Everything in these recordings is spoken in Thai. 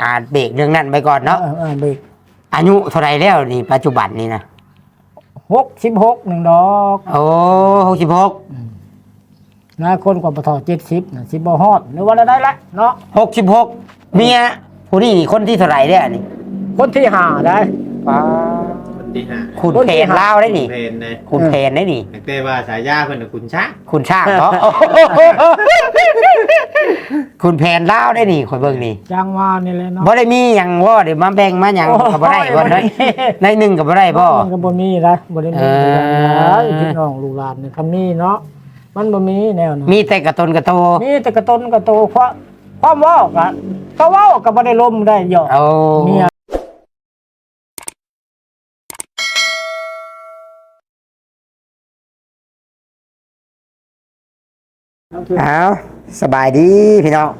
อ่าเบรกเรื่องนั้นไปก่อนเนาะออออเบรกอายุเท่าไรแล้วนี่ปัจจุบันนี่นะหกสิบหกหนึ่งดอก โอ้หกสิบหกนะคนกว่าปทเจ็ดสิบนะสิบบ่ฮอดหรือว่าได้ละเนาะหกสิบหกเมียผู้นี้นี่คนที่เท่าไรเนี่ยนี่ คนที่หาได้คนที่ห้าคุณคนเพที่นหาเล่าวได้นี่เพนนะคุณเพนได้นี่ตั้งแต่ว่าสายยาเพิ่นน่ะคุณช้างคุณช่างเนาะ คุณแผนเล่าวได้นี่คนเบิ่งนี่จังว่านี่แหละเนาะบ่ได้มีหยังว่าเดี๋ยวมาแบ่งมาหยังโอ้ยก็บ่ได้บ่ได้ในหนึ่งก็บ่ได้บ่ มันก็บ่มีนะบ่ได้มีเออพี่น้องลูกหลานนี่คำนี้เนาะมันบ่มีแนวนั้นมีแต่กระตนกระโตมีแต่กระตนกระโตเพราะความเว้าก็ก็เว้าก็บ่ได้ลมได้หยอกเอา เมีย เอาสบายดีพี่น้อง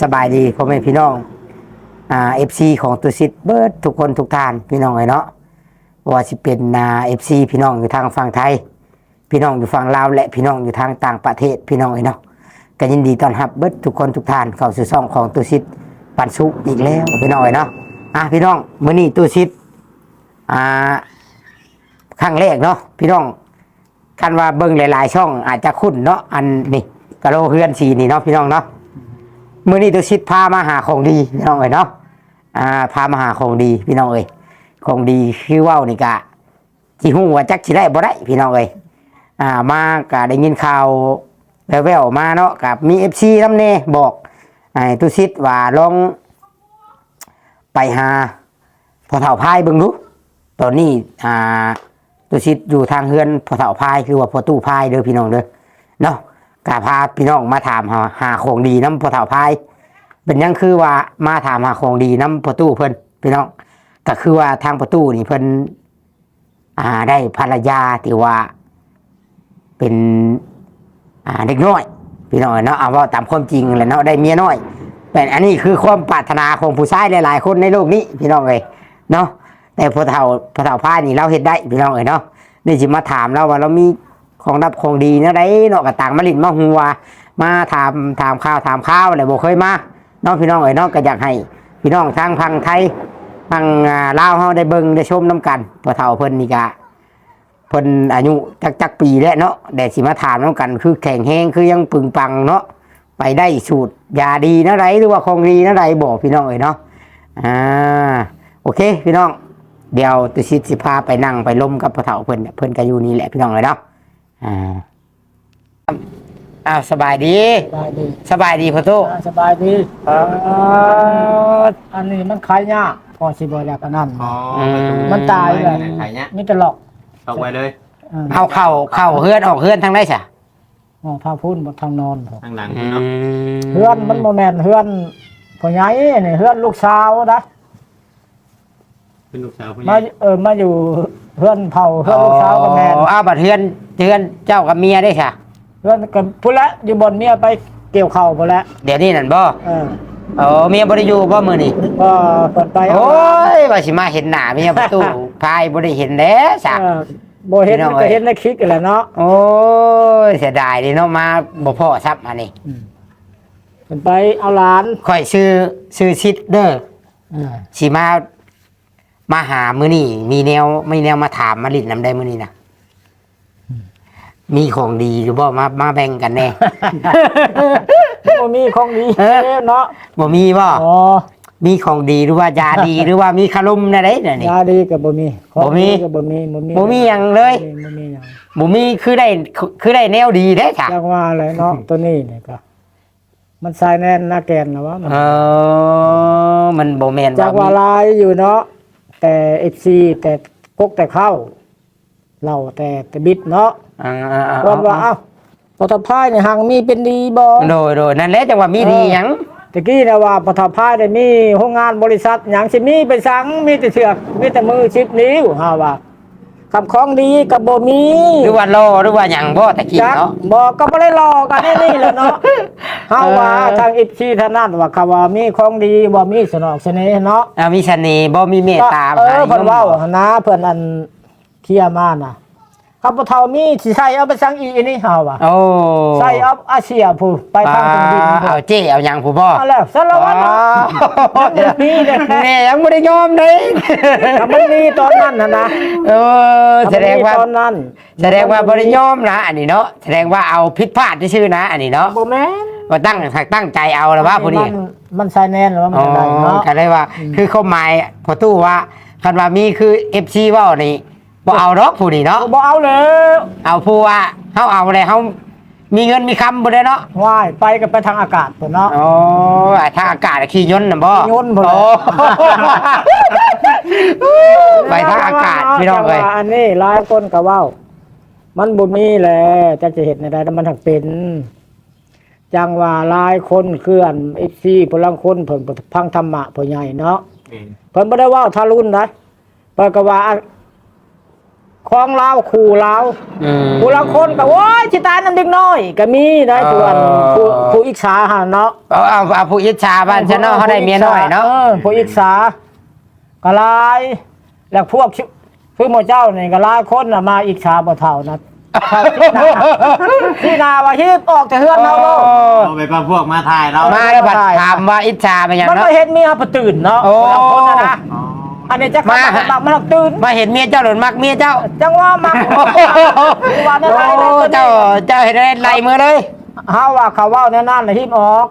สบายดีพ่อแม่พี่น้อง อ่า FC ของตุสิตเบิร์ดทุกคนทุกท่านพี่น้องเลยเนาะว่าสิเป็นเอ่า FC พี่น้องอยู่ทางฝั่งไทย พี่น้องอยู่ฝั่งลาวและพี่น้องอยู่ทางต่างประเทศพี่น้องเลยเนาะก็ยินดีต้อนรับเบิร์ดทุกคนทุกท่านเข้าสู่ช่องของตุสิตปันสุอีกแล้วพี่น้องเลยเนาะอะพี่น้องมื้อนี้ตุสิตอ่าครั้งแรกเนาะพี่น้อง คันว่าเบิ่งหลายๆ ช่องอาจจะคุ้นเนาะอันนี่กะโลเฮือนสีนี่เนาะพี่น้องเนาะมื้อนี้ตุชิดพามาหาของดีพี่น้องเอ้ยเนาะอ่าพามาหาของดีพี่น้องเอ้ยของดีคือว้านี่กะสิฮู้ว่าจักสิได้บ่ได้พี่น้องเอ้ยอ่ามากะได้ยินข่าวแว่วๆมาเนาะกับมี FC นำแน่บอกไอ้ตุชิดว่าลองไปหาพอเฒ่าพายเบิ่งดูตอนนี้อ่า ตุชิดอยู่ทางเฮือนพอเสาพายคือว่าพอตู้พายเด้อพี่น้องเด้อเนาะกาพาพี่น้องมาถามหาหาของดีน้ำพอเสาพาย เป็นยังคือว่ามาถามหาของดีน้ำพอตู้เพิ่นพี่น้องก็คือว่าทางประตูนี่เพิ่นอ่าได้ภรรยาที่ว่า เป็นอ่าเด็กน้อย พี่น้องเนาะเอาว่าตามความจริงแหละเนาะได้เมียน้อยเป็นอันนี้คือความปรารถนาของผู้ชายหลาย ๆ คนในโลกนี้ พี่น้องเอ้ยเนาะ แต่พอเท่าพอเท่าพานี่เราเห็นได้พี่น้องเอ้ยเนาะนี่จิมาถามเราว่าเรามีของรับของดีนะได้เนาะกับต่างมาลินมาหัวมาถามถามข่าวถามข้าวอะไรบ่เคยมาเนาะพี่น้องเอ้ยเนาะก็อยากให้ พี่น้องทางพังไทยพังอ่าลาวเฮาได้เบิ่งได้ชมน้กันพอเท่าเพิ่นนี่กะเพิ่นอายุจักจักปีแล้วเนาะแต่สิมาถามน้กัน คือแข็งแห้งคือยังปึงปังเนาะไปได้สูตรยาดีนะไรหรือว่าของดีนะไรบอกพี่น้องเอ้ยเนาะอ่าโอเค พี่น้อง เดี๋ยวตุชิตสิพาไปนั่งไปล้มกับพ่อเฒ่าเพิ่นเนี่ยเพิ่นก็อยู่นี่แหละพี่น้องเลยเนาะอ่าอ้าวสบายดี สบายดีสบายดีพ่อตู้อ่าสบายดีอันนี้มันขายยากพอสิบ่แล้วก็นั่นอ๋อมันตายเลยไข่เนี้ยมีแต่หลอกตกไว้เลยเอาเข้าเข้าเฮือนออกเฮือนทางได้จ้ะอ๋อทางพูนบ่ทางนอนครับทางหลังอืเนาะมเฮือนมันบ่แม่นเฮือนพ่อใหญ่นี่เฮือนลูกสาวนะ เป็นลูกสาวผู้ใหมาญ่เออมาอยู่เฮือนเผาเฮือนลูกสาวก็แม่นอ๋อเอาบัดเฮือนเฮือนเจ้ากับเมียได้จ้ะเฮือนก็พุ่นละอยู่บนเมียไปเกี่ยวข้าวพุ่นละเดี๋ยวนี้นั่นบ่เออโอ้เมียบ่ได้อยู่บ่มื้อนี้ก็เปิดไปเอาโอ้ยว่าสิมาเห็นหน้าเมียประตู พายบ่ได้เห็นแล้จ้ะเออบ่เห็นพี่น้องมันก็เห็นในคลิปนั่นแหละเนาะโอ้ยเสียดายเดิเนาะมาบ่พอซับอันนี้เพิ่นไปเอาหลานค่อยชื่อชื่อชิดเด้อเออสิมา มาหามื้อนี้มีแนวมีแนวมาถามมาลิ้นนำได้มื้อนี้นะมีของดีหรือบ่มามาแบ่งกันแน่ บ่มีของดีเออ เนาะบ่มีบ่อ๋อมีของดีหรือว่ายาดีหรือว่ามีขนมนะได้น่ะนี่ ยาดีก็บ่มีของบ่มีดีก็บ่มีบ่มีบ่มีหยังเลย บ่มีหยังบ่มีคือได้คือได้แนวดีเด้ค่ะ จังว่าอะไรเนาะตัวนี้นี่ก็ มันสายแน่นหน้าแกนนะวะมันเออ มันบ่แม่นจากว่าว่ามีลายอยู่เนาะ แต่ FC แต่พกแต่เข้าเราแต่แต่บิดเนาะอ่าๆๆว่าว่าเอ้าปทพายในหังมีเป็นดีบ่โดยโดยนั่นแหละจังว่ามีดีหยังตะกี้นะว่าปทพายได้มีโรงงานบริษัทหยังสิมีไปสังมีแต่เชือกมีแต่มือชิบนิ้วฮาว่า คำของดีกับบ่มีหรือว่าโลหรือว่าหยังบ่ตะกี้จักเนาะ บอกก็บ่ได้รอกันแน่นี่แหละเนาะเฮาว่าเออ ทางอิชีท่านนั้นว่าคำว่ามีของดีบ่มีสนอกเสน่ห์เนาะอ่ามีเสน่ห์บ่มีเมตตาเออหเพิ่นยมเว้าบ่หั่นนะเพิ่นอันเคลียร์มาน่ะ ข้าพเจ้ามีสิใส่เอาไปสังอีอันนี้เฮาว่ะโอ้ใส่เอาอาเซียผู้ไปทางตรงดินอ่าผู้เอาเจ้เอาหยังผู้บ่เอาแล้วสารวัตรอ๋อยังมีเลยแม่ยังไม่ได้ยอมเลยถ้ามันมีตอนนั้นนะนะเออแสดงว่าถ้มันมีตอนนั้น แสดงว่าบริยอมนะอันนี้เนาะแสดงว่าเอาผิดพลาดที่ชื่อนะ อันนี้เนาะบ่แม่นว่าตั้งตั้งใจเอาแล้วว่าผู้นี้มันมันใส่แน่นหรือว่ามันอ๋อจะได้เนาะก็เลยว่า คือเขาหมายพอตู้ว่าคันว่ามีคือเอฟซีว่านี่ บ่เอาดอกผู้นี้เนาะ บ่เอาเลยเอาผู้ว่าเฮาเอาเลยเฮามีเงินมีคำบ่ได้เนาะ ว่ายไปก็ไปทางอากาศตัวเนาะอ๋อทางอากาศขี่ยนต์น่ะบ่ขี่ยนต์บ่เลยโอ้ไปทางอากาศพี่น้องเอ้ยแต่ว่าอันนี้หลายคนก็เว้า มันบ่มีแหละจะจะเห็นอะไรมันถักเป็น จังว่าหลายคนเคลื่อนเอฟซีพลังคนเพิ่นพังธรรมะผู้ใหญ่เนาะแม่นเพิ่นบ่ได้เว้าทารุณนะเพิ่นก็ว่า ของลาวขู่ลาวอืมผู้ลังคนก็โอ้ยสิตายนำเด็กน้อย ก็มีได้ผู้อันอ๋อผู้ผู้อิจฉาหั่นเนาะเอาเอาเอาผู้อิจฉาบ้านฉันเนาะเขาได้เมียน้อยเนาะออผู้อิจฉาก็หลายแล้วพวกชื่อคือหมอเจ้านี่ก็หลายคนน่ะมาอิจฉาบ่เท่านะเขาที่นาที่นาว่าฮิบออกจากเฮือนเฮาโลดเอาไปปะพวกมาถ่ายเรามาแล้วบัดถามว่าอิจฉาเป็นหยังมันเนาะมาเห็นเมียบ่ตื่นเนาะโอ้ผู้ลังคนน่ะนะ อ๋ออันนี้จะขับมามาหลับมันหลับตื่นมาเห็นเมียเจ้าหรือมักเมียเจ้า จังว่ามักว่านั่นโอ้เจ้าเจ้าเห็นได้ไล่มือเลยเฮาว่าเขาเว้าแน่นั่นน่ะฮิบออก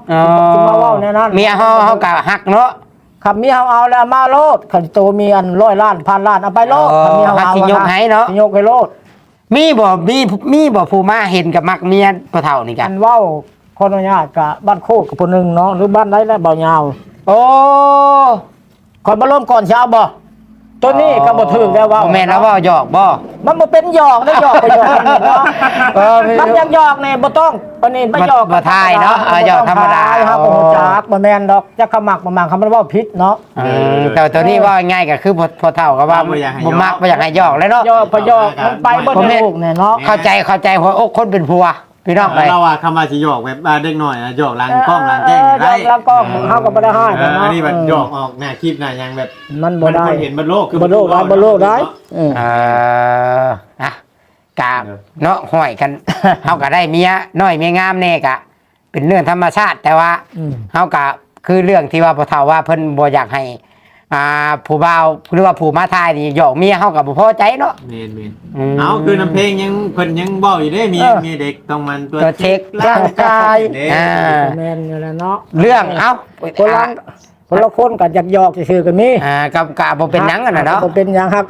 สิมาเว้าแน่นั่นเมียเฮาเฮากะหักเนาะขับมีเฮาเอาแล้วมาโลดขันโตมีอันร้อยล้านพันล้านเอาไปโลดอ๋อขับมีเฮาหักเอาสิยกให้เนาะสิยกให้โลดมีบ่มีมีบ่ผู้มาเห็นกับมักเมียพ่อเฒ่านี่กัอันนเว้าคนอนุญาตกับบ้านโคกกับผู้หนึงเนาะหรือบ้านใดแล้วเบายาว โอ้ ก่อนมาร่วมก่อนเช้าบ่ตัวนี้ก็บ่ถึงแล้วเว่าบ่แม่นแล้วว่าหยอกบ่มันบ่เป็นหยอกนะหยอกก็หยอกกันเนาะเออไม่มันยังหยอกนี่บ่ต้องปานนี้บ่หยอกบ่ทายเนาะเออหยอกธรรมดาบ่ต้องทยครับบ่รู้จักบ่แม่นดอกจักขมักบ่มักคำมันเว้าผิดเนาะเออแต่ตัวนี้ว่าง่ายก็คือพ่อพ่อเฒ่าก็ว่าบ่มักบ่อยากให้หยอกเลยเนาะหยอกบ่หยอกมันไปบ่ได้ลูกเนี่ยเนาะเข้าใจเข้าใจหัวอกคนเป็นผัว พี่น้องไปเราอะคำว่าสิหยอกแบบอ่าเด็กหน่อยอะหยอกหลังกล้องหลังแจ้งเออได้หลังกล้องเฮาก็บ่ได้ให้เออเนาะ อันนี้แบบหยอกออกหน้าคลิปหน้ายังแบบมันบ่ได้มันคนเห็นบนโลกคือบ่โลกได้บ่โลกได้เออ เอออะกะเนาะห้อยกัน เฮาก็ได้เมียน้อยเมียงามแน่กะ เป็นเรื่องธรรมชาติแต่ว่าอืม เฮากะคือเรื่องที่ว่าพ่อเฒ่าว่าเพิ่นบ่อยากให้ อ่าผู้บ่าวหรือว่าผู้มาทายนี่หยอกเมียเฮาก็บ่พอใจเนาะ เมนเมนอืมเอาคือน้ำเพลงยังเพิ่นยังบอกอยู่เด้มีเออ มีเด็กต้องมันตัวตัวเช็คร่างกายเด้อ่าแม่นอยู่แล้วเนาะเรื่องเอ้าคนละคนละคนก็อยากหยอกซื่อๆก็มีอ่ากับกะบ่เป็นหยังกันน่ะเนาะบ่เป็นหยังครับ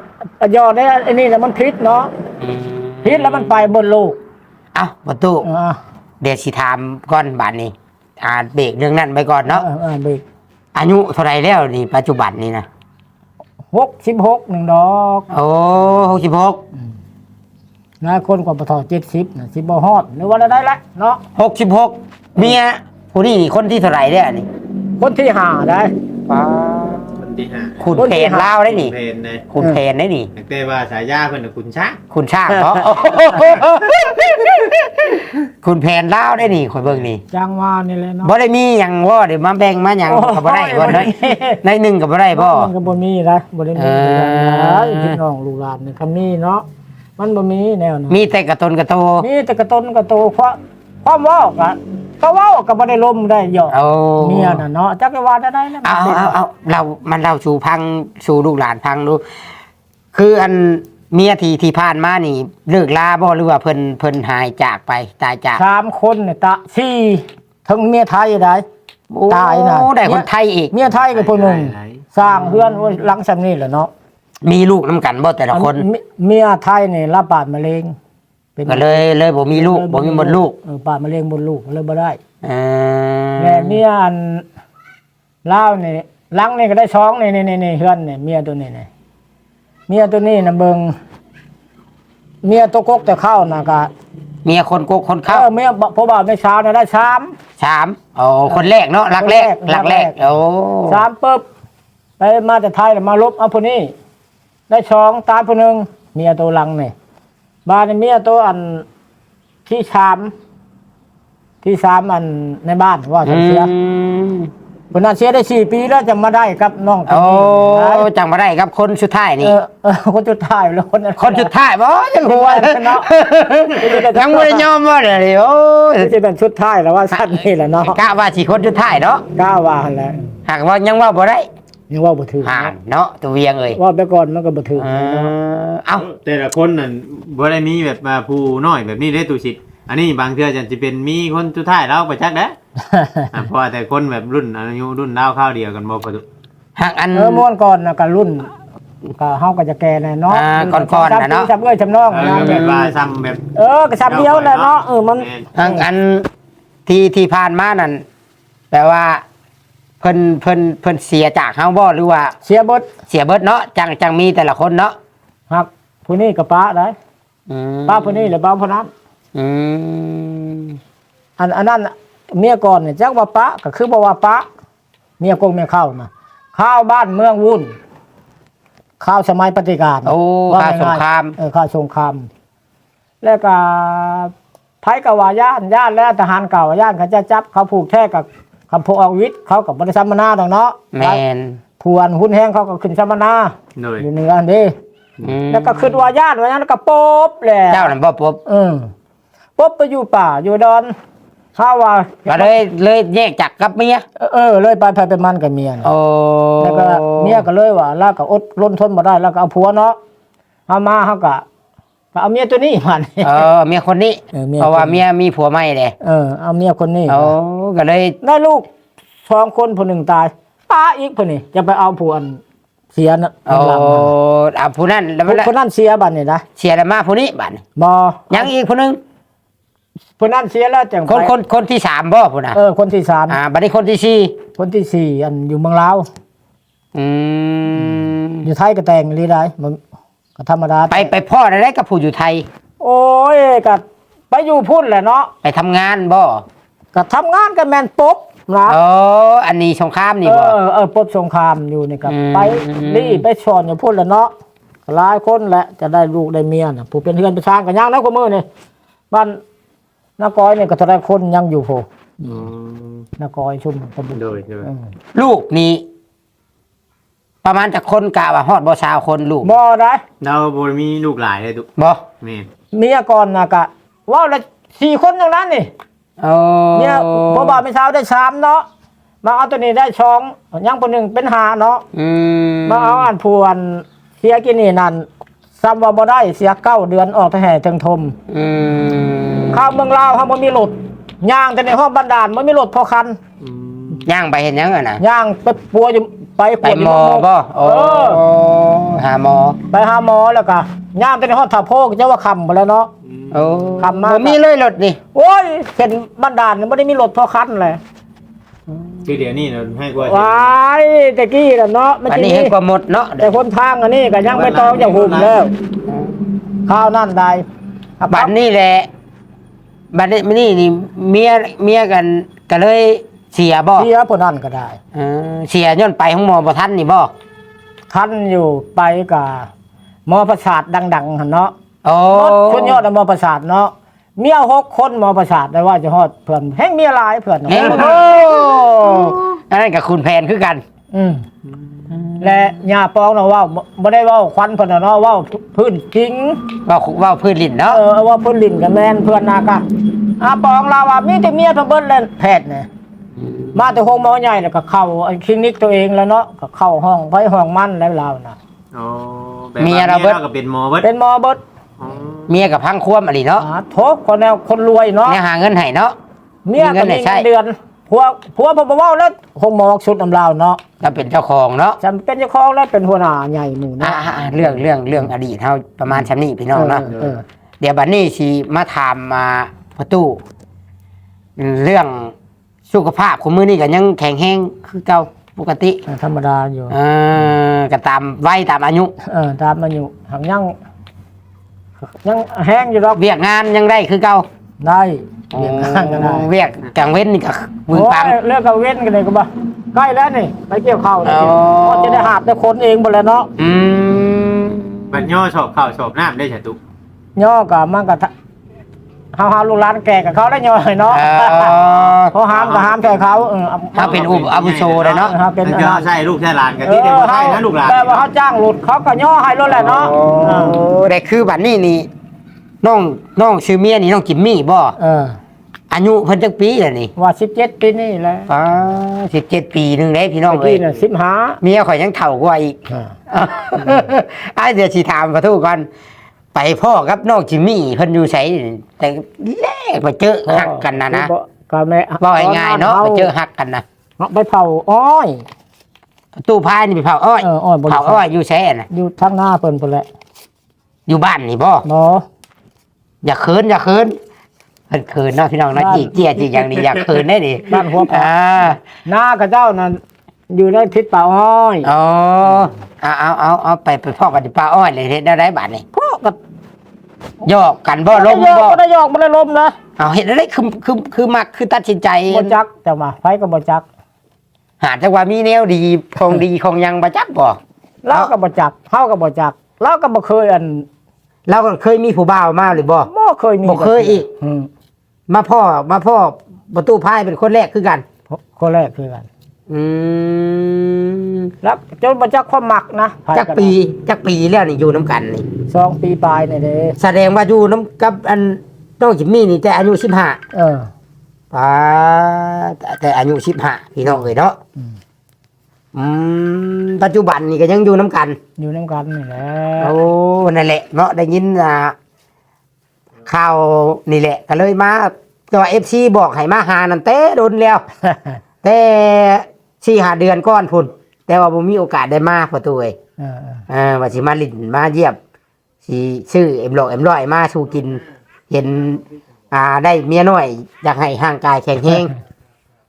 หยอกได้อันนี้น่ะมันผิดเนาะอืมผิดแล้วมันไปบนโลกเอ้าประตูอ่าเดี๋ยวสิถามก่อนบัดนี้ อ่าเบรกเรื่องนั้นไปก่อนเนาะเออเออเบรก อายุเท่าไหรแล้วนี่ปัจจุบันนี่นะ66หนึ่งดอกโอ้หกสิบหกนะคนกว่าปท70น่ะสิบ่ฮอดหรือว่าได้ละเนาะหกสิบหกเมียผู้นี้นี่คนที่เท่าไหรเนี่ยนี่คนที่หาได้คนที่ห้าคุณคนเพที่นหาเล่าวได้นี่ เพลงนะคุณเพนได้นี่แต่แต่ว่าฉายาเพิ่นน่ะคุณช้างคุณช่างเนาะ คุณเพนเล่าวได้นี่คนเบิ่งนี่จังว่านี่แหละเนาะบ่ได้มีหยังว่าเดี๋ยวมาแบ่งมาหยังโอ้ยก็บ่ได้บ่บ่ได้ได้ในหนึ่งก็บ่ได้บ่ มันก็บ่มีนะบ่ได้มีเออนะพี่น้องลูกหลานนี่คันมีเนาะมันบ่มีแนวนั้นมีแต่กระตนกระโตมีแต่กระตนกระโตเพราะความเว้าก็ก็เว้าก็บ่ได้ลมได้หยอกเอาเมียน่ะเนาะจักรวาลได้นะเอาเอาเอาเรามันเราชูพังชูลูกหลานพังดู คืออัน เมียที่ที่ผ่านมานี่เลิกลาบ่หรือว่าเพิ่นเพิ่นหายจากไปตายจากสามคนเนี่ยตะสี่ทั้งเมียไทยได้ตายน่ะโอ้ได้คนไทยอีกเมียไทยกับผู้หนึงหลายสร้างเฮือนไว้หลังซำนี้แหละเนาะมีลูกน้ำกันบ่แต่ละคนอัเมีเมียไทยนี่รับบาดมะเร็งเป็นก็เลยเลยบ่มีลูกบ่มีหมดลูกเออบาดมะเร็งบนลูกเลยบ่ได้เออแม่เมียอันลาวนี่หลังนี่ก็ได้ช้องนี่นี่นี่เฮือนนี่เมียตัวนี้นี่ เมียตัวนี้น่ะเบิ่งเมียตัวกกแต่เข้าน่ะก็เมียคนโกกคนเอเข้าอเมียพ่อบ่าวไม่เช้าน่ะได้ชาม สามโอ้คนแรกเนาะรักแรกคนแรกรักแรกรักแรก โอ้ชามปุ๊บไปมาแต่ไทยแล้วมาลบเอาผู้นี้ ได้ช้องตายผู้หนึงเมียตัวหลังนี่บ้านนี่เมียตัวอันที่ชามที่สามอันในบ้านว่าอืเสีย ม เพิ่นน่ะเสียได้สี่ปีแล้วจะมาได้กับน้องคนโอ้นี้จังมาได้ครับคนสุดท้ายเอนี่อเออคนสุดท้ายแล้วคนนั้นคนสุดท้ายบ่ยังหัวเนาะยังไม่ได้ยอมว่าเดี๋ยวนี้โอ้ยที่จะเป็นชุดท้ายแล้วว่าสั้นนี่แหละเนาะกะว่าสิคนสุดท้ายเนาะกล้าว่าหั่นแหละหากว่ายังว่าบ่ได้ยังว่าบ่ถือห่านเนาะตัวเวียงเอ้ยว่าไปก่อนมันก็บ่ถือเออเอ้าแต่ละคนนั่นบ่ได้มีแบบมาผู้น้อยแบบนี้ได้ตุสิทธิ์ อันนี้บางเทื่อจะเป็นมีคนสุดท้ายเราไปจักเด้อ อะเพราะว่าแต่คนแบบรุ่นอายุรุ่นดาวข้าวเดียวกันบ่ประตูหากอัน เออม่วนก่อนนะก็รุ่นก็เฮาก็จะแก่แน่เนาะอ่าก่อนๆน่ะเนาะจำเอ้ยจำน้องเอนะอแบบว่าซ้ำแบบเออก็จำเดียวแหละเนาะเออมันแม่นหากอันที่ที่ผ่านมานั่นแปลว่า เพิ่นเพิ่นเพิ่นเสียจากเฮาบ่หรือว่า เสียบทเสียเบิดเนาะจังจังมีแต่ละคนเนาะหักผู้นี้กับป้าได้อืมป้าผู้นี้หรือป้าผู้นั้น อืมอันอันนั้นน่ะเมียก่อนเนี่ยจักว่าป้าก็คือบ่ว่าป้าเมียกงเมียเข้านะข้าวบ้านเมืองวุ่นข้าวสมัยปฏิการโอ้ว่ข้าสงครามเออข้าวสงครามแล้วก็ไผกว่าย่านย่านและทหารเก่าย่านเขาจะจับเขาผูกแท้กับคำพูออกวิทย์เขากับบริษัทมนาดอกเนาะแมนพวนหุ้นแห้งเขาก็ขึ้นสัมมนาโดยอยู่เหนืออันนี้อืมแล้วก็ขึ้นว่าย่านว่านั้นก็ปบแหละเจ้านั่นบ่ปบเออ ปบไปอยู่ป่าอยู่ดอนข้าว่าก็เลยเลยแยกจากกับเมียเออเออเลยไปไปเป็นมันกับเมียน่ะโอ้แล้วก็เมียก็เลยว่าแล้วก็อดล้นทนมาได้แล้วก็เอาผัวเนาะเอามาเขาก็ก็เอาเมียตัวนี้มันเออเมียคนนี้เออเมียเพราะว่าคนนี้เมียมีผัวใหม่เลยเออเอาเมียคนนี้โอ้ก็เลยได้ลูกสองคนผู้หนึ่งตายป้าอีกผู้นี้จะไปเอาผัวอันเสียนะโอ้เอาผู้นั้นแล้วผู้คนนั้นเสียบัดนี่นะเสียแล้วมาผู้นี้บัดนี้บอยังอีกผู้หนึง ผู้นั้นเสียแล้วจังคนไปคนคนที่สามบ่ผู้น่ะเออคนที่สามอ่าบัดนี้คนที่สี่คนที่สี่อันอยู่เมืองลาวอืมอยู่ไทยก็แต่งรีได้มันก็ธรรมดาไปไปพ่อได้กับผู้อยู่ไทย โอ้ยก็ไปอยู่พุ่นแหละเนาะไปทำงานบ่ก็ทำงานกับแมนปุ๊บนะโอ้อันนี้สงครามนี่เอบ่ อเออปุ๊บสงครามอยู่นี่ครับอืมไปรีไปสอนอยู่พุ่นแหละเนาะหลายคนแหละจะได้ลูกได้เมียนะผู้เป็นเพื่อนเป็นช้างกันยังนะคนมือนี่บ้าน นากอยเนี่ยก็จะได้คนยังอยู่โผอืมนากอยชุมตะบุญโดยโดยเออลูกนี่ประมาณจะคนกะว่าฮอดบ่ชาวคนลูกบ่ได้เราบ่มีลูกหลายเลยตุบ่แม่นเมียก่อนนะกะว่าวละสี่คนอย่างนั้นนี่โอ้เนี่ยพ่อบ่าวไม่เช้าได้สามเนาะมาเอาตัวนี้ได้ช่องยังคนหนึ่งเป็นหาเนาะอืมมาเอาอันพวนเสียกินนี่นั่นซ้ำว่าบ่ได้เสียเก้าเดือนออกไปแห่ถึงทม อืม ข้าวเมืองลาวเขาบ่มีรถย่างแต่ในห้องบันดาลมันมีรถพอคันอืมย่างไปเห็นยังอะนะย่างไปปัวอยู่ไปไปกวดหมอบ่โอ้เออหาหมอ ไปหาหมอแล้วก็ย่างแต่ในห้องถาโพกเจ้าว่าคำไปแล้วเนาะโอ้คำมากบ่มีเลยรถนี่โอ้ยเห็นบันดาลไม่ได้มีรถพอคันเลยคือเดี๋ยวนี้เราให้กว่าว้ายตะกี้น่ะเนาะไม่อันจรินี้งเห็นกว่าหมดเนาะแต่คนทางอันนี้ก็ยังไม่ต้องจะหุ่มแล้วข้าวนั่นได้บัดนี้แหละ บัดนี้นี่นี่เมียเมียกันก็เลยเสียบ่เสียพวกนั่นก็ได้เออเสียย้อนไปของหมอบ่ทันนี่บ่ทันอยู่ไปกับหมอประสาทดังๆหั่นเนาะโอ้รถชนยอดหมอประสาทเนาะเมียหกคนหมอประสาทได้ว่าจะฮอดเพื่อนแห้งเมียหลายเพื่อนเฮ้ยโอ้อันนั้นกับคุณแผนคือกัน อืมและยาปองเนาะว่าบ่บ่ได้เว่าควันเพิ่นน่ะเนาะเว่าพื้นจริง ว่าว่าพื้นลิ้นเนาะเออว่าเพื้นลิ้นกับแม่นเพื่อนนากะอาปองเราว่ามีแต่เมียทั้งเบิดเลยแพทย์เนี่ยมาแต่โรงหมอใหญ่แล้วก็เข้าไอ้คลินิกตัวเองแล้วเนาะก็เข้าห้องไว้ห้องมันแล้วเราน่ะโอ้แบบว่าเมียเราก็เป็นหมอเบิดเป็นหมอเบิดอ๋อเมียกับพังควมอะไรเนาะอ่าโทษคนแนวคนรวยเนาะเนี่ยหาเงินให้เนาะ เมียก็มีเงินให้มีใช้เงินเดือน ผัวผัวผมบอกว่าแล้วคงหมอกชุดน้ำลาวเนาะเราเป็นเจ้าของเนาะจำเป็นเจ้าของแล้วเป็นหัวหน้าใหญ่หมู่อ่าเนาะอ่าเรื่องเรื่องเรื่องอดีตเฮาประมาณชั้นนี้พี่น้องเนาะเออเออเดี๋ยวบัดนี้สิมาถามมาประตูเรื่องสุขภาพของมือนี่ก็ยังแข็งแรงคือเก่าปกติเออธรรมดาอยู่เออก็ตามวัยตามอายุ เออตามมาอยู่หังยังยังแห้งอยู่หรอกเวียกงานยังได้คือเก่า ได้เรียนงานก็ได้เวียกกลางเว้นนี่ก็มือปังโยเลิกกับเว้นกันเลยก็บ่ใกล้แล้วนี่ไปเกี่ยวข้าวนี่อ๋อก็จะได้หาบได้คนเองหมดแล้วเนาะอืมบัดย่อชอบข้าวชอบน้ำได้ฉะตุย่อกับมันก็ทะเฮาหาลูกหลานแก่กับเขาได้ย่อยเนาะเออเขาห้ามก็ห้ามใส่เขาเออเอาถ้าเป็นอุปอาวุโสเลยเนาะครับเป็นเป็นก็ใช่ลูกใช่หลานกันที่ได้บ่ใช่นะลูกหลานแต่ว่าเขาจ้างหลุดเขาก็ย่อให้รถแหละเนาะโอ้แต่คือบัดนี้นี่ น้องน้องชื่อเมียนี่น้องจิมมี่บ่เอออายุเพิ่นจักปีแล้วนี่ว่า17ปีนี่แหละอ๋อ17ปีหนึงเด้พี่น้องเมื่อเอ้กี้ยน่ะ15เมียข่อยยังเฒ่ากว่าอีกอ่าไอ้เดี๋ยวสิถามขอโทษก่อนไปพ่อกับน้องจิมมี่เพิ่นอยู่ไสแต่แรกมาเจอหักกันนะนะก็แม่ว่าง่ายๆเนาะมาเจอหักกันนะเอาไปเผาอ้อย ตู้พายนี่ไปเผาอ้อยเอออ้อยบ่ได้เผาอ้อยอยู่ไสน่ะอยู่ทางหน้าเพิ่นพุ่นแหละอยู่บ้านนี่บ่เนาะ อย่าเขินอย่าเขินเพิ่นเขินเนาะพี่น้องเนาะบ้านจีเจียจีอย่างนี้อย่าเขินได้ดิบ้านหัวปลาอ่าหน้ากับเจ้านั่นอยู่ในทิศป่าอ้อยอ๋อเอาเอาเอาเอาไปไปพ่อกันที่ป้าอ้อยเลยเฮ็ดได้ไรบาดนี่พวกกับยอกกันบ่ลมบ่บ่บ่ได้ยอกบ่ได้ลมนะเอาเฮ็ดได้คือคือคือมักคือตัดสินใจบ่จักแต่ว่าไผก็บ่จักหาจังว่ามีแนวดีของดีของยังบ่จักบ่เราก็บ่จักเฮาก็บ่จักเราก็บ่เคยอัน เราก็เคยมีผู้บ่าวมาหรือบ่บ่เคยมีบ่เคยอีก อืมมาพ่อมาพ่อประตูพายเป็นคนแรกคือกัน คนแรกคือกัน อืมแล้วจนบ่จักความมักนะไผจักปีจักปีแล้วนี่อยู่น้ำกันนี่สองปีปลายนี่เด้แสดงว่าอยู่น้ำกับอันน้องจิมมี่นี่แต่อายุ15เออ ป้าแต่แต่อายุ15พี่น้องเอ้ยเนาะอืม อืมปัจจุบันนี่ก็ยังอยู่น้ำกัน อยู่นํกันนี่แหละโอ้นั่นแหละเนาะได้ยินอ่าข่าวนี่แหละ ก็เลยมาตัวเอฟซีบอกให้มาหานั่นเต้โดนแล้ว แต่สี่หาเดือนก้อนพุ่น แต่ว่าผมมีโอกาสได้มาประตูเอ้ยเออเออเออว่าสิมาลินมาเยียบสิชื่อเอ็มหลอกเอ็มร้อยมาสู่กิน เห็น อ่าได้เมียน้อย อยากให้ห่างกายแข็งแรง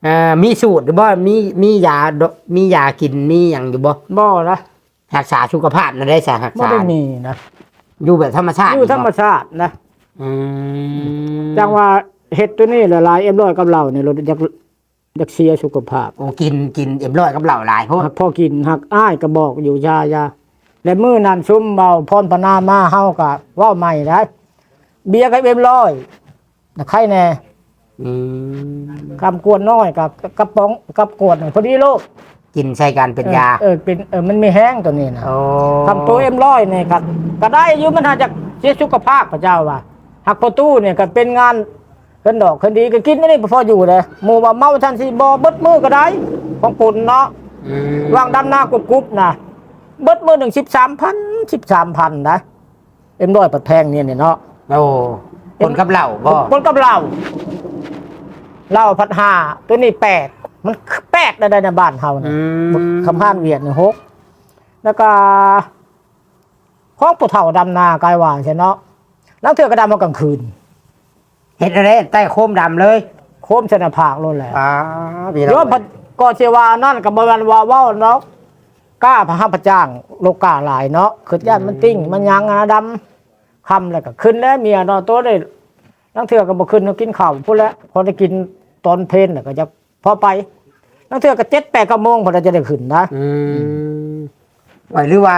อ่ามีสูตรหรือบ่มีมียาดมียากินมีอย่างอยู่บ่บ่นะรักษาสุขภาพนะได้สารักบ่ษาได้มีนะอยู่แบบธรรมชาติอยู่ธรรมชาตินะอืมจังว่าเห็ดตัวนี้ละลายเอ็มร้อยกับเราเนี่ยเราอยากอยากเสียสุขภาพโอ้กินกินเอ็มร้อยกับเหล่าหลายเพราะหักพ่อกินหักอ้ายก็บอกอยู่ยายาและมือนั้นซุ่มเบาพรพนามาเฮากะว่าใหม่ได้เบียร์กับเอ็มร้อยนะใครแน่ อืมคำกวนน้อยกับกระป๋องกับกวดน่ะพอดีโลกกินใส่กันเป็นยา เออเป็นเออมันมีแห้งตัวนี้นะโอ้ทำตัวเอ็มร้อยเนี่ยก็ก็ได้อยู่มันอาจจะเสียสุขภาพพระเจ้าว่าหักประตูเนี่ยก็เป็นงานเป็นดอกคดีก็กินไม่ได้พออยู่เลยหมู่ว่าเมาทันสิบอเบิดมือก็ได้ ของปุ่นเนาะอืมวางดำหน้ากรุบกรุบนะเบิดมือหนึ่งสิบสามพันสิบสามพันนะเอ็มร้อยปัดแพงเนี่ยเนี่ยเนาะโอ้คนกับเหล่าบ่คนกับเรา เหล้าพัดห้าตัวนี้แปดมันแปดได้ในบ้านเฮาอืเนี่ยมคำพานเวียดเนี่ยหกแล้วก็ห้องผู้เฒ่าดำนากายว่างใช่เนาะแล้วเถื่อกระดำมากลางคืนเฮ็ดอะไรใต้โคมดำเลย โคมชนะผากโลนแหละอ่าพี่หน้รือองว่าพะก่อเชวานั่นกับบวันวาเว้าเนาะกล้าพระห้าพระจ้างโลกาหลายเนาะขึ้นย่านมันติ้ง มันยังนะดำคำแล้วก็ขึ้นแล้วเมียเนาะตัวได้ ลังเถื่อก็บ่ขึ้นเนาะกินข้าวพูดแล้วพอได้กินตอนเพลนน่ะก็จะพอไปลังเถื่อก็เจ็ดแปดกโมงพอจะได้ขึ้นนะอืมไว้หรือว่า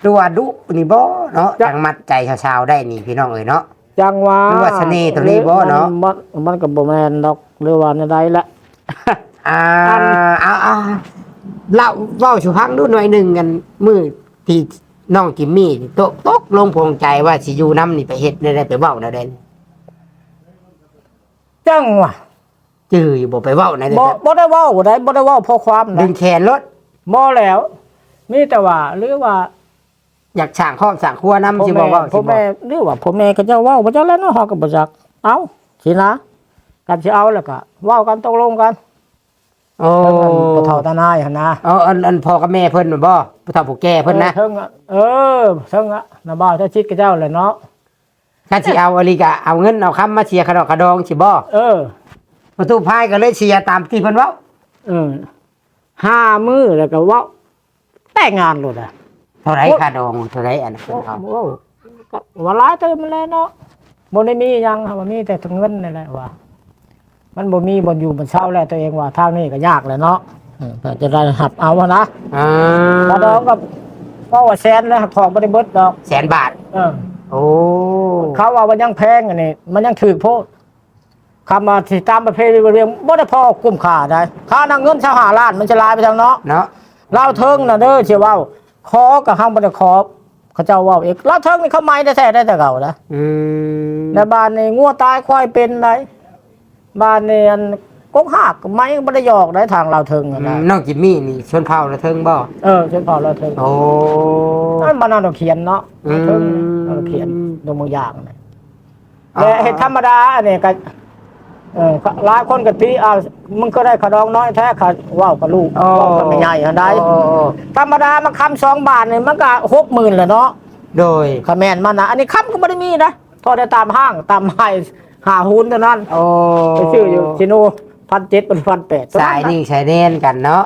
หรือว่าดุนี่บ่เนาะจะจังมัดใจชาวๆได้นี่พี่น้องเอ้ยเนาะจังหวะหรือว่าเสน่ห์ตัวนี้บ่เนาะมันมันมันก็บ่แม่นดอกหรือว่าในใดละอ่าอันเอาเอาเล่าเว้าสุพังดูหน่อยหนึ่งกันมือที่น้องจิมมี่ตกตกลงพงใจว่าสิอยู่น้ำนี่ไปเฮ็ดได้ได้ไปเว้าได้ได้ จังหวะจื้ออยู่บ่ไปเว้าได้บ่บ่ได้เว้าบ่ได้บ่ได้เว้าเพราะความดึนะงแขนรถบ่แล้ว มีแต่ว่าหรือว่า อยากช่างครอบสั่งครัวน้ำพ่อสิบ่แม่เว้าพ่สิอบ่แม่หรือว่าพ่อแม่ก็จะเว้าบ่จักแล้วเนาะเฮาก็บ่จักเอาสินะกันสิเอาแล้วก็เว้ากันตกลงกันโอ้เพิ่นบ่เฒ่าตานายหั่นนะเอาอันอันพ่อกับแม่เพิ่นน่ะบ่ผู้เฒ่าผู้แก่เพิ่นนะเออเทิงอะเออเทิงอะนะบ่าวเจ้าชิดกับเจ้าแหละเนาะ ถ้าสิเอาอลิกะเอาเงินเอาคำมาเชียร์ขนอกกระดองสิบ่เออ ประตูพายก็เลยเชียร์ตามที่เพิ่นเว้าเออห้ามื้อแล้วก็เว้าแต่งงานโลดอะเท่าไรค่าดองเท่าไรอันนั้นเพิ่นเอาโอ้ก็ว่าหลายเติมมันแล้วเนาะบ่ได้มีหยังค่ะมันมีแต่เงินนี่แหละว่า มันบ่มีบ่อยู่บ่เช่าแล้วตัวเองว่าทางนี้ก็ยากแหละเนาะเออก็จะได้หับเอาอะนะอ่าถ้าดองก็ก็ว่าแสนแล้วหักทองบ่ได้เบิดดอกแสนบาท เออ โอ้เขาว่ามันยังแพงอันนี้มันยังถือโพดคำมาที่ตามประเพณีเรียงบ่ได้พอกุ้มค่าได้ค่านั่งเงินชาวหาล้านมันจะลายไปทางเนาะเนาะเราเทิงน่ะเด้อเชื่อว่าขอกับห้างบ่ได้ขอเขาเจ้าเว่าเองเราเทิงนี่เขาไม่ได้แท้ได้แต่เก่านะอืมในบ้านนี่งัวตายควายเป็นไรบ้านนี่อัน กกหักไม้บ่ได้หยอกได้ทางเราเทิงอะอืนะมน้องจิมมี่นี่ชนเผ่าละเทิงบ่เออฉันพอเราเทิงโอ้นั่นมันเอาเขียนเนาะอืมเทิงเอาเขียนดูมืออย่างนะและเฮ็ดธรรมดาอันนี้ก็เออหลายคนก็ตีอ่ามันก็ได้ขะดองน้อยแท้ค่ะว้าวกับลูกโอ้ว้าวกับแม่ใหญ่อันใดโอ้โอ้ธรรมดามันคำสองบาทนี่มันก็หกหมื่นแหละเนาะโดยคาแมนมันนะอันนี้คำก็ไม่ได้มีนะทอได้ตามห้างตามไฮหาหุ้นเท่านั้นโอ้ไปซื้ออยู่ชิโน พันเจ็ดเป็นพันแปดสายนิ่งสายเน่นกันเนาะ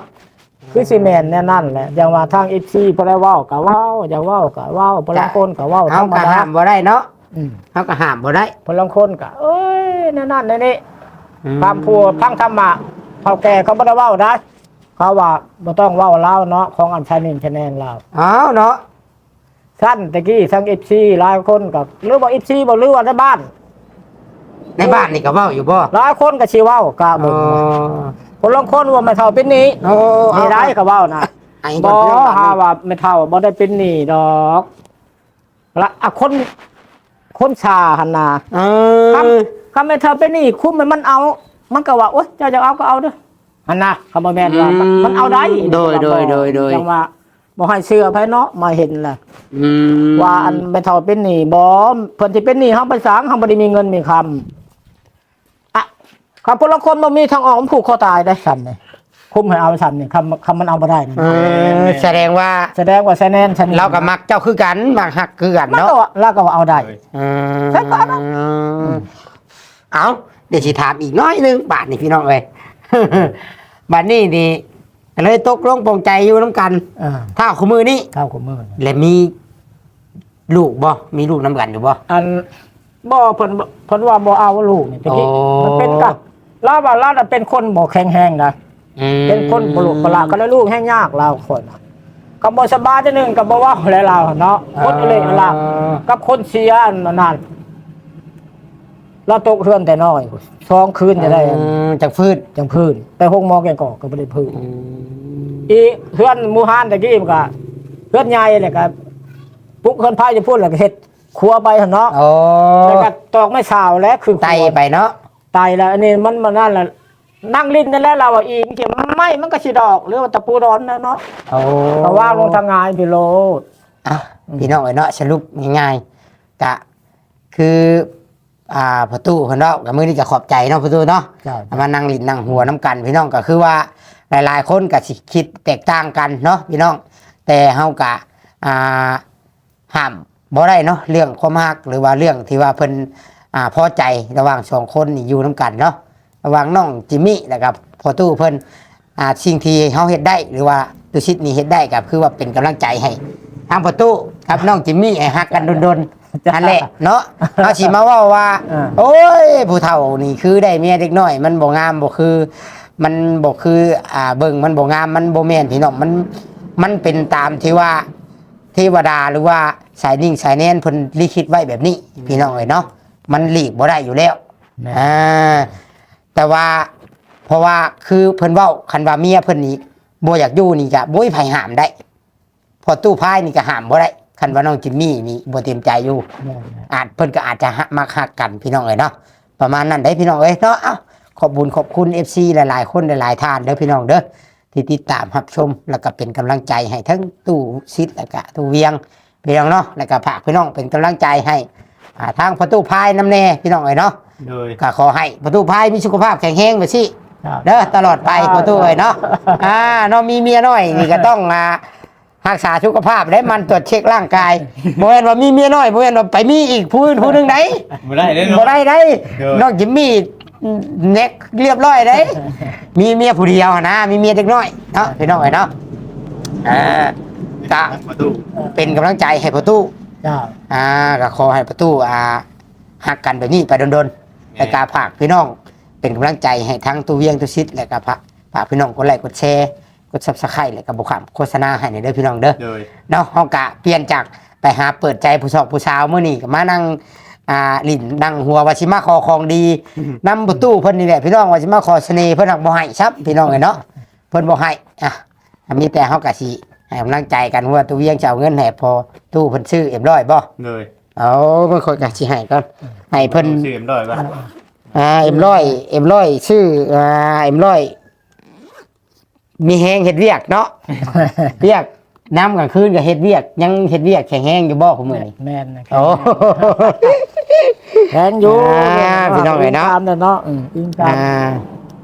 คือซีเมนแน่นั่นแหละอย่างว่าทางเอฟซีพอได้เว่าวกะว่าวอย่างว่าวกะว่าวพลังคนกะว่าวธเฮารรมก็ดาห้ามบ่ได้เนาะอืมเฮาก็ห้ามบ่ได้พลังคนกะเอ้ยแน่นั่นแน่นี่อืมความพัวพังธรรมะเขาแก่เขาไม่ได้เว่าวนะเขาว่าไม่ต้องเว่าวเล่าเนาะของอันชานินชาแนนเราอ้าวเนาะสั้นตะกี้ทั้งเอฟซีหลายคนกับหรือว่าเอฟซีบอกหรือว่าในบ้าน ในบ้านนี่ก็เว้าอยู่บ่หลายคนก็ชีว่าวกะโอ้เบิ่งคนลางคนว่าไม่เท่าเป็นหนี้โอ้นี่ได้ก็เว้านะไอ้บ่คนพี่น้องหาว่าไม่เท่าบ่ได้เป็นหนี้ดอกละอะคนคนชาหันนาเอคอำคำไม่เท่าเป็นหนี้คุ้มมันมันเอา มันก็ว่าโอ๊ยเจ้าจะเอาก็เอาเด้อหันนาคำบ่แม่นว่ามันมันเอาได้โดยโดยโดยโดยจังว่า บ่ให้เชื่อไผเนาะมาเห็นแหละอืมว่าอันไม่เท่าเป็นหนี้บ่เพิ่นสิเป็นหนี้เฮาไปสร้างเฮาบ่ได้มีเงินมีคำอะคำพลคนบ่มีทางออกมันผูกคอตายได้ซั่นนี่คุ้มให้เอาซั่นนี่คำคำมันเอาบ่ได้นั่นเออแสดงว่าแสดงว่าแสแนนฉันเรากับมักเจ้าคือกันมักหักคือกันมันเนาะก็ว่าเราก็ว่าเอาได้ อืมใช่ปะเนาะ เอาเดี๋ยวสิถามอีกน้อยหนึงบาทนี่พี่น้องเอ้ย บาทนี้นี่ เลยตกลงปรงใจอยู่น้ำกันอ่าถ้าขมือนี่เท่ากับมือและมีลูกบ่ มีลูกน้ำกันอยู่บ่ อันบ่เพิ่นบ่เพิ่นว่าบ่เอาลูกนี่ตะกี้โอ้ มันเป็นกับลาวว่าลาวน่ะเป็นคนบ่แข็งแรงนะอืมเป็นคนปลุกปลาก็เลยลูกแห้งยากลาวคนน่ะก็บ่สบายจังนึงก็บ่เว่าอะไรลาวเนาะคนอะไรลาวกับคนเสียอันนั้น เราตกเรือนแต่น้อยสองคืนจะได้ อืมจากฟืดจังพื้นไปห้องหมอแกงกอกก็บ่ได้พื้นอืมอีเพื่อนหมูฮานตะกี้มันก็เพื่อนใหญ่เลยครับปุ๊กเพื่อนพายจะพูดแล้วก็เฮ็ดครัวไปหั่นเนาะโอ้แล้วก็ตอกไม่สาวแล้วคือไตไปเนาะไตแล้วอันนี้มันมันนั่นแหละนั่งลิ้นนั่นแหละเราอะอีกเขียไม่มันก็สิดอก หรือว่าตะปูร้อนนะเนาะโอ้เพราะว่าลงทางงานพี่โลด อะพี่น้องเอ้ยเนาะสรุปง่ายๆกะ คือ อ่าประตูคนเนาะกับมือนี่ก็ขอบใจเนาะประตูเนาะเจ้าเอามานั่งลิ้นนั่งหัวน้ำกัน พี่น้องก็คือว่าหลายๆ คนก็สิคิดแตกต่างกันเนาะพี่น้อง แต่เฮากะอ่าห้ามบ่ได้เนาะเรื่องความรักหรือว่าเรื่องที่ว่าเพิ่นอ่าพอใจระหว่างสองคนนี่อยู่น้ำกันเนาะระหว่างน้องจิมมี่แล้วกับพอตู้เพิ่นอ่าสิ่งที่เฮาเฮ็ดได้ หรือว่าตุชิตนี่เฮ็ดได้ก็คือว่าเป็นกำลังใจให้ทางประตูกับน้องจิมมี่ให้ฮักกันดนๆ นั่นแหละเนาะเอาสิมาเว่าว่า อ่า โอ้ยผู้เฒ่านี่คือได้เมียเด็กน้อย มันบ่งามบ่คือ มันบ่คืออ่าเบิ่งมันบ่งามมันบ่แม่นพี่น้องมันมันเป็นตามที่ว่าเทวดาหรือว่าสายนิ่งสายแน่นเพิ่นลิขิตไว้แบบนี้ พี่น้องเอ้ยเนาะมันหลีกบ่ได้อยู่แล้วแม่อ่าแต่ว่าเพราะว่าคือเพิ่นเว้าคันว่าเมียเพิ่นนี่บ่อยากอยู่นี่ก็บ่มีไผห้ามได้ พอตู้พายนี่ก็ห้ามบ่ได้ คันว่าน้องจิมมี่นี่บ่เต็มใจอยู่ อาจเพิ่นก็อาจจะหักมักหักกันพี่น้องเอ้ยเนาะประมาณนั้นได้พี่น้องเอ้ยเนาะเอ้าขอบบุญขอบคุณ FC หลายๆ คนหลายๆท่านเด้อพี่น้องเด้อที่ติดตามรับชมแล้วก็เป็นกำลังใจให้ทั้งตู้ซิดแล้วก็ตู้เวียงพี่น้องเนาะแล้วก็ฝากพี่น้องเป็นกำลังใจให้อ่าทางประตูพายน้ำแน่พี่น้องเอ้ยเนาะโดยก็ขอให้ประตูพายมีสุขภาพแข็งแรงไปสิครับเด้อตลอดไปประตูเอ้ยเนาะอ่าเนาะมีเมียน้อยนี่ก็ต้องอ่า รักษาสุขภาพได้มันตรวจเช็คร่างกายบ่แม่นว่ามีเมียน้อยบ่แม่นว่าไปมีอีกผู้อื่นผู้หนึงไหนบ่ได้เด้อเนาะ บ่ได้ได้เด้อน้องจิมมี่เน็กเรียบร้อยได้ มีเมียผู้เดียวนะมีเมียเด็กน้อยเนาะพี่น้องเอ้ยเนาะอ่าก็ประตูเป็นกำลังใจให้ประตูเจ้าอ่าก็ขอให้ประตูอ่าหักกันแบบนี้ไปดนๆและการฝากพี่น้องเป็นกำลังใจให้ทั้งตัวเวียงตัวชิดและก็ฝากฝากพี่น้องกดไลค์กดแชร์ กดซับสไครต์และก็บุคคลโฆษณาให้ในเด้อพี่น้องเด้อโดยเนาะเฮากะเปลี่ยนจากไปหาเปิดใจผู้ชอบผู้สาวมื้อนี้ก็มานั่งอ่าลิ้นนั่งหัวว่าสิมาขอของดีนำประตูเพิ่นนี่แหละพี่น้องว่าสิมาขอเสน่ห์เพิ่นหักบ่ให้ซับพี่น้องเอ้ยเนาะเพิ่นบ่ให้อะมีแต่เฮาก็สิให้กำลังใจกันว่าตู้เวียงจะเอาเงินให้พอตู้เพิ่นซื้อเอ็มร้อยบ่เลยเอาเพิ่นค่อยก็สิให้ก่อนให้เพิ่นชื่อเอ็มร้อยก่อนอ่าเอ็มร้อยเอ็มร้อยชื่ออ่าเอ็มร้อย มีแฮงเฮ็ดเวียกเนาะ เวียกน้ำกลางคืนก็เฮ็ดเวียก ยังเฮ็ดเวียกแข็งแห้งอยู่บ่ของมื้อนี้แม่นนะโอ้แข็งอยู่อ่าพี่น้องเอ้ยเนาะตามเนาะอืมอิงตามอ่า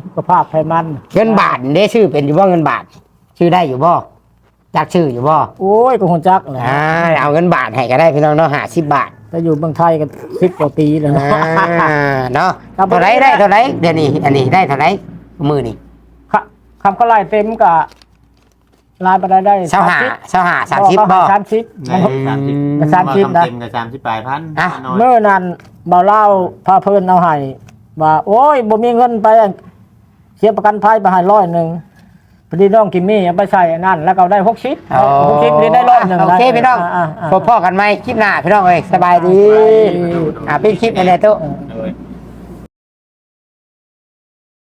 สุขภาพไขมันเงินบาทได้ชื่อเป็นอยู่บ่เงินบาท ชื่อได้อยู่บ่จักชื่ออยู่บ่โอ้ยก็คงจักแหละอ่าเอาเงินบาทให้ก็ได้พี่น้องเนาะ50บาทแต่อยู่เมืองไทยกันสิบกว่าปีแล้วนะอ่าเนาะครับ เท่าไหรได้เท่าไหรเดี๋ยวนี้อันนี้ได้เท่าไหรมื้อนี้ ค่ะคำเขาไล่เต็มกับลายไปได้ได้เช้าหาเช้าหา30บ่ สามสิบในสามสิบแต่สามสิบนะ เต็มกับสามสิบปลายพันอะ น้อยเมื่อนั้นเบาเล่าพาเพิ่นเอาให้ว่าโอ้ยบ่มีเงินไปเสียประกันภัยไปให้ร้อยหนึ่งพอดีน้องกิมมี่เอาไปใส่อันนั่นแล้วก็ได้หกสิบหกสิบนี่ได้ร้อยหนึ่งโอเคพี่น้องาา พบพ่อกันไหมคลิปหน้าพี่น้องเอ้ยสบายดี อ่าปิดคลิปไปเลยตุ๊เออ